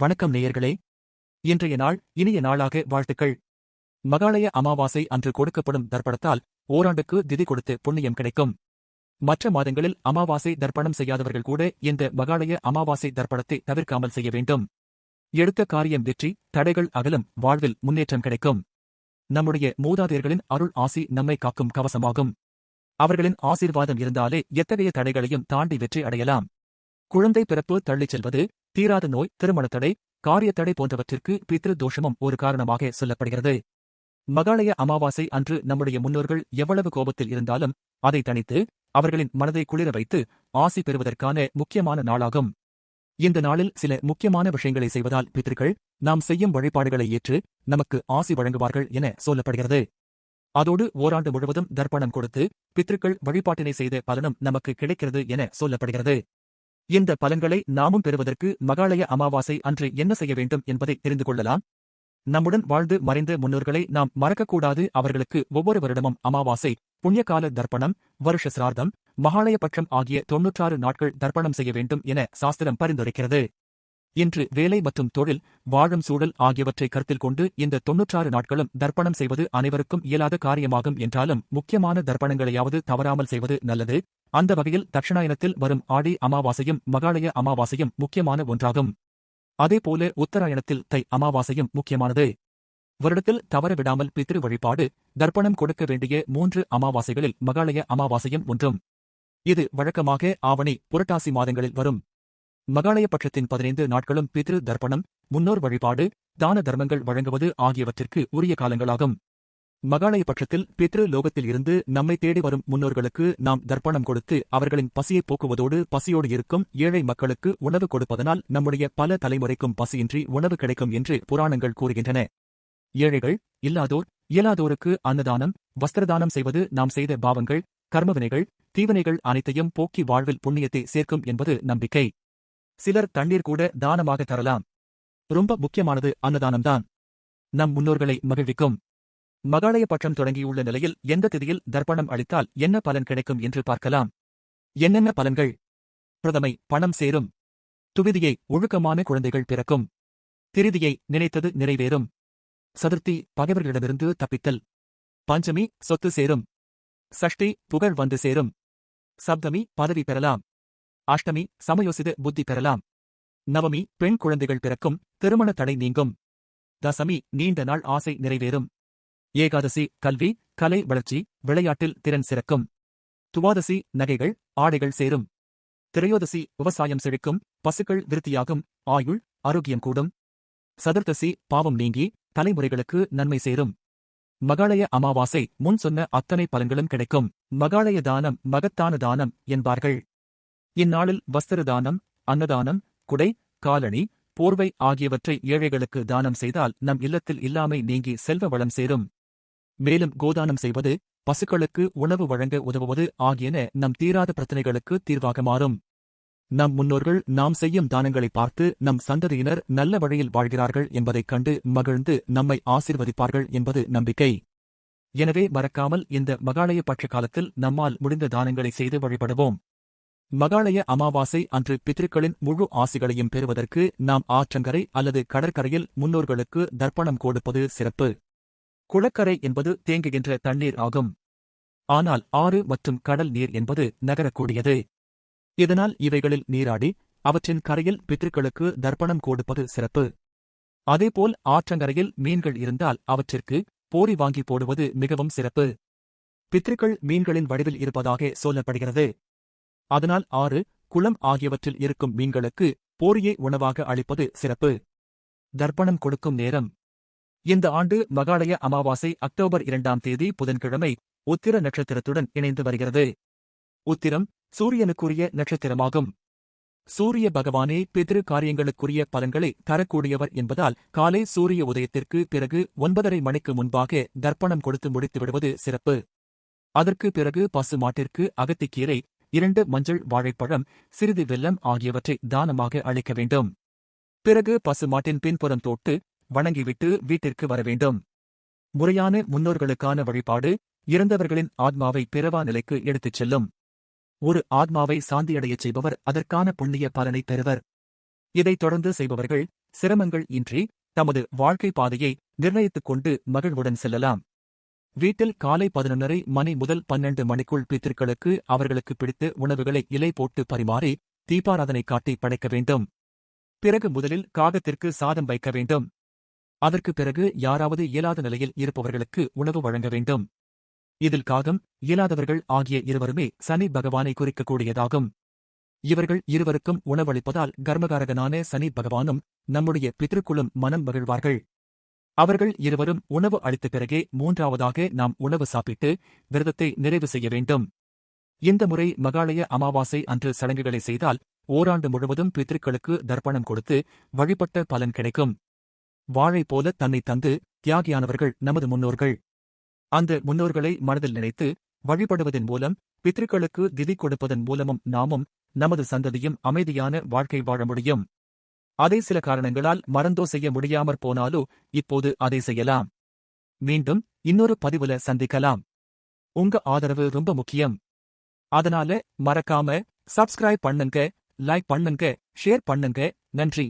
வணக்கம் நேயர்களே. இன்றைய நாள் இனிய நாளாக வாழ்த்துக்கள். மகாலய அமாவாசை அன்று கொடுக்கப்படும் தர்ப்பணத்தால் ஓராண்டுக்கு திதி கொடுத்து புண்ணியம் கிடைக்கும். மற்ற மாதங்களில் அமாவாசை தர்ப்பணம் செய்யாதவர்கள் கூட இந்த மகாலய அமாவாசை தர்ப்பணத்தை தவிர்க்காமல் செய்ய வேண்டும். எடுத்த காரியம் வெற்றி தடைகள் அகலும் வாழ்வில் முன்னேற்றம் கிடைக்கும். நம்முடைய மூதாதையர்களின் அருள் ஆசி நம்மை காக்கும் கவசமாகும். அவர்களின் ஆசீர்வாதம் இருந்தாலே எத்தகைய தடைகளையும் தாண்டி வெற்றி அடையலாம். குழந்தை பிறப்பு தள்ளிச் செல்வது தீராத நோய் திருமணத்தடை தடை தடை போன்றவற்றிற்கு பித்ரு தோஷமும் ஒரு காரணமாக சொல்லப்படுகிறது. மகாலய அமாவாசை அன்று நம்முடைய முன்னோர்கள் எவ்வளவு கோபத்தில் இருந்தாலும் அதை தணித்து அவர்களின் மனதை குளிர வைத்து ஆசி பெறுவதற்கான முக்கியமான நாளாகும். இந்த நாளில் சில முக்கியமான விஷயங்களை செய்வதால் பித்ருக்கள் நாம் செய்யும் வழிபாடுகளை ஏற்று நமக்கு ஆசி வழங்குவார்கள் என சொல்லப்படுகிறது. அதோடு ஓராண்டு முழுவதும் தர்ப்பணம் கொடுத்து பித்ருக்கள் வழிபாட்டினை செய்த பலனும் நமக்கு கிடைக்கிறது என சொல்லப்படுகிறது. இந்த பலன்களை நாமும் பெறுவதற்கு மகாலய அமாவாசை அன்று என்ன செய்ய வேண்டும் என்பதை தெரிந்து கொள்ளலாம். நம்முடன் வாழ்ந்து மறைந்த முன்னோர்களை நாம் மறக்கக்கூடாது. அவர்களுக்கு ஒவ்வொரு வருடமும் அமாவாசை புண்ணியகால தர்ப்பணம் வருஷ சிரார்த்தம் மகாலயபட்சம் ஆகிய தொன்னூற்றாறு நாட்கள் தர்ப்பணம் செய்ய வேண்டும் என சாஸ்திரம் பரிந்துரைக்கிறது. இன்று வேலை மற்றும் தொழில் வாழும் சூழல் ஆகியவற்றை கருத்தில் கொண்டு இந்த தொன்னூற்றாறு நாட்களும் தர்ப்பணம் செய்வது அனைவருக்கும் இயலாத காரியமாகும் என்றாலும் முக்கியமான தர்ப்பணங்களையாவது தவறாமல் செய்வது நல்லது. அந்த வகையில் தட்சிணாயனத்தில் வரும் ஆடி அமாவாசையும் மகாலய அமாவாசையும் முக்கியமான ஒன்றாகும். அதேபோல உத்தராயணத்தில் தை அமாவாசையும் முக்கியமானது. வருடத்தில் தவறவிடாமல் பித்திரு வழிபாடு தர்ப்பணம் கொடுக்க வேண்டிய மூன்று அமாவாசைகளில் மகாலய அமாவாசையும் ஒன்றும். இது வழக்கமாக ஆவணி புரட்டாசி மாதங்களில் வரும். மகாலய பட்சத்தின் பதினைந்து நாட்களும் பித்ரு தர்ப்பணம் முன்னோர் வழிபாடு தான தர்மங்கள் வழங்குவது ஆகியவற்றிற்கு உரிய காலங்களாகும். மகாலய பட்சத்தில் பித்ரு லோகத்தில் இருந்து நம்மை தேடி வரும் முன்னோர்களுக்கு நாம் தர்ப்பணம் கொடுத்து அவர்களின் பசியை போக்குவதோடு பசியோடு இருக்கும் ஏழை மக்களுக்கு உணவு கொடுப்பதனால் நம்முடைய பல தலைமுறைக்கும் பசியின்றி உணவு கிடைக்கும் என்று புராணங்கள் கூறுகின்றன. ஏழைகள் இல்லாதோர் இயலாதோருக்கு அன்னதானம் வஸ்திரதானம் செய்வது நாம் செய்த பாவங்கள் கர்மவினைகள் தீவினைகள் அனைத்தையும் போக்கி வாழ்வில் புண்ணியத்தை சேர்க்கும் என்பது நம்பிக்கை. சிலர் தண்ணீர் கூட தானமாக தரலாம். ரொம்ப முக்கியமானது அன்னதானம்தான். நம் முன்னோர்களை மகிழ்விக்கும். மகாலய பட்சம் தொடங்கியுள்ள நிலையில் எந்த திதியில் தர்ப்பணம் அளித்தால் என்ன பலன் கிடைக்கும் என்று பார்க்கலாம். என்னென்ன பலன்கள்? பிரதமை பணம் சேரும். துவிதியை ஒழுக்கமான குழந்தைகள் பிறக்கும். திருதியை நினைத்தது நிறைவேறும். சதுர்த்தி பகைவர்களிடமிருந்து தப்பித்தல். பஞ்சமி சொத்து சேரும். சஷ்டி புகழ் வந்து சேரும். சப்தமி பதவி பெறலாம். அஷ்டமி சமயோசித புத்தி பெறலாம். நவமி பெண் குழந்தைகள் பிறக்கும். திருமண தடை நீங்கும். தசமி நீண்ட நாள் ஆசை நிறைவேறும். ஏகாதசி கல்வி கலை வளர்ச்சி விளையாட்டில் திறன் சிறக்கும். துவாதசி நகைகள் ஆடைகள் சேரும். திரையோதசி விவசாயம் செழிக்கும் பசுக்கள் விருத்தியாகும் ஆயுள் ஆரோக்கியம் கூடும். சதுர்த்தசி பாவம் நீங்கி தலைமுறைகளுக்கு நன்மை சேரும். மகாலய அமாவாசை முன் சொன்ன அத்தனை பலன்களும் கிடைக்கும். மகாலய தானம் மகத்தான தானம் என்பார்கள். இந்நாளில் வஸ்திர தானம் அன்னதானம் குடை காலணி போர்வை ஆகியவற்றை ஏழைகளுக்கு தானம் செய்தால் நம் இல்லத்தில் இல்லாமை நீங்கி செல்வ வளம் சேரும். மேலும் கோதானம் செய்வது பசுக்களுக்கு உணவு வழங்க உதவுவது ஆகியன நம் தீராத பிரச்சனைகளுக்கு தீர்வாக மாறும். நம் முன்னோர்கள் நாம் செய்யும் தானங்களை பார்த்து நம் சந்ததியினர் நல்ல வழியில் வாழ்கிறார்கள் என்பதைக் கண்டு மகிழ்ந்து நம்மை ஆசிர்வதிப்பார்கள் என்பது நம்பிக்கை. எனவே மறக்காமல் இந்த மகாலய பட்ச காலத்தில் நம்மால் முடிந்த தானங்களை செய்து வழிபடுவோம். மகாலய அமாவாசை அன்று பித்திருக்களின் முழு ஆசிகளையும் பெறுவதற்கு நாம் ஆற்றங்கரை அல்லது கடற்கரையில் முன்னோர்களுக்கு தர்ப்பணம் கொடுப்பது சிறப்பு. குளக்கரை என்பது தேங்குகின்ற தண்ணீர் ஆகும். ஆனால் ஆறு மற்றும் கடல் நீர் என்பது நகரக்கூடியது. இதனால் இவைகளில் நீராடி அவற்றின் கரையில் பித்ருக்களுக்கு தர்ப்பணம் கொடுப்பது சிறப்பு. அதேபோல் ஆற்றங்கரையில் மீன்கள் இருந்தால் அவற்றிற்கு போரி வாங்கி போடுவது மிகவும் சிறப்பு. பித்ருக்கள் மீன்களின் வடிவில் இருப்பதாக சொல்லப்படுகிறது. அதனால் ஆறு குளம் ஆகியவற்றில் இருக்கும் மீன்களுக்கு போரியை உணவாக அளிப்பது சிறப்பு. தர்ப்பணம் கொடுக்கும் நேரம். இந்த ஆண்டு மகாலய அமாவாசை அக்டோபர் இரண்டாம் தேதி புதன்கிழமை உத்திர நட்சத்திரத்துடன் இணைந்து வருகிறது. உத்திரம் சூரியனுக்குரிய நட்சத்திரமாகும். சூரிய பகவானே பிதிரு காரியங்களுக்குரிய பலன்களை தரக்கூடியவர் என்பதால் காலை சூரிய உதயத்திற்கு பிறகு ஒன்பதரை மணிக்கு முன்பாக தர்ப்பணம் கொடுத்து முடித்து விடுவது சிறப்பு. அதற்கு பிறகு பசு மாட்டிற்கு அகத்திக்கீரை இரண்டு மஞ்சள் வாழைப்பழம் சிறிது வெல்லம் ஆகியவற்றை தானமாக அளிக்க வேண்டும். பிறகு பசுமாட்டின் பின்புறம் தோட்டு வணங்கிவிட்டு வீட்டிற்கு வர வேண்டும் முறையான முன்னோர்களுக்கான வழிபாடு இறந்தவர்களின் ஆத்மாவை பிறவா நிலைக்கு எடுத்துச் செல்லும். ஒரு ஆத்மாவை சாந்தியடையச் செய்பவர் அதற்கான புண்ணிய பலனை பெறுவர். இதைத் தொடர்ந்து செய்பவர்கள் சிரமங்கள் இன்றி தமது வாழ்க்கை பாதையை நிர்ணயித்துக் கொண்டு மகிழ்வுடன் செல்லலாம். வீட்டில் காலை பதினொன்றரை மணி முதல் பன்னெண்டு மணிக்குள் பித்திருக்களுக்கு அவர்களுக்கு பிடித்த உணவுகளை இலை போட்டு பரிமாறி தீபாராதனை காட்டி படைக்க வேண்டும். பிறகு முதலில் காகத்திற்கு சாதம் வைக்க வேண்டும். அதற்கு பிறகு யாராவது இயலாத நிலையில் இருப்பவர்களுக்கு உணவு வழங்க வேண்டும். இதில் காகம் இயலாதவர்கள் ஆகிய இருவருமே சனி பகவானை குறிக்கக்கூடியதாகும். இவர்கள் இருவருக்கும் உணவளிப்பதால் கர்மகாரகனான சனி பகவானும் நம்முடைய பித்ருக்குளும் மனம் மகிழ்வார்கள். அவர்கள் இருவரும் உணவு அளித்த பிறகே மூன்றாவதாக நாம் உணவு சாப்பிட்டு விரதத்தை நிறைவு செய்ய வேண்டும். இந்த முறை மகாலய அமாவாசை அன்று சடங்குகளை செய்தால் ஓராண்டு முழுவதும் பித்ருக்களுக்கு தர்ப்பணம் கொடுத்து வழிபட்ட பலன் கிடைக்கும். வாழை போல தன்னை தந்து தியாகியானவர்கள் நமது முன்னோர்கள். அந்த முன்னோர்களை மனதில் நினைத்து வழிபடுவதன் மூலம் பித்ருக்களுக்கு திதி கொடுப்பதன் மூலமும் நாமும் நமது சந்ததியும் அமைதியான வாழ்க்கை வாழ முடியும். அதை சில காரணங்களால் மறந்தோ செய்ய முடியாமற் போனாலோ இப்போது அதை செய்யலாம். மீண்டும் இன்னொரு பதிவுல சந்திக்கலாம். உங்க ஆதரவு ரொம்ப முக்கியம். அதனால மறக்காம சப்ஸ்கிரைப் பண்ணுங்க லைக் பண்ணுங்க ஷேர் பண்ணுங்க. நன்றி.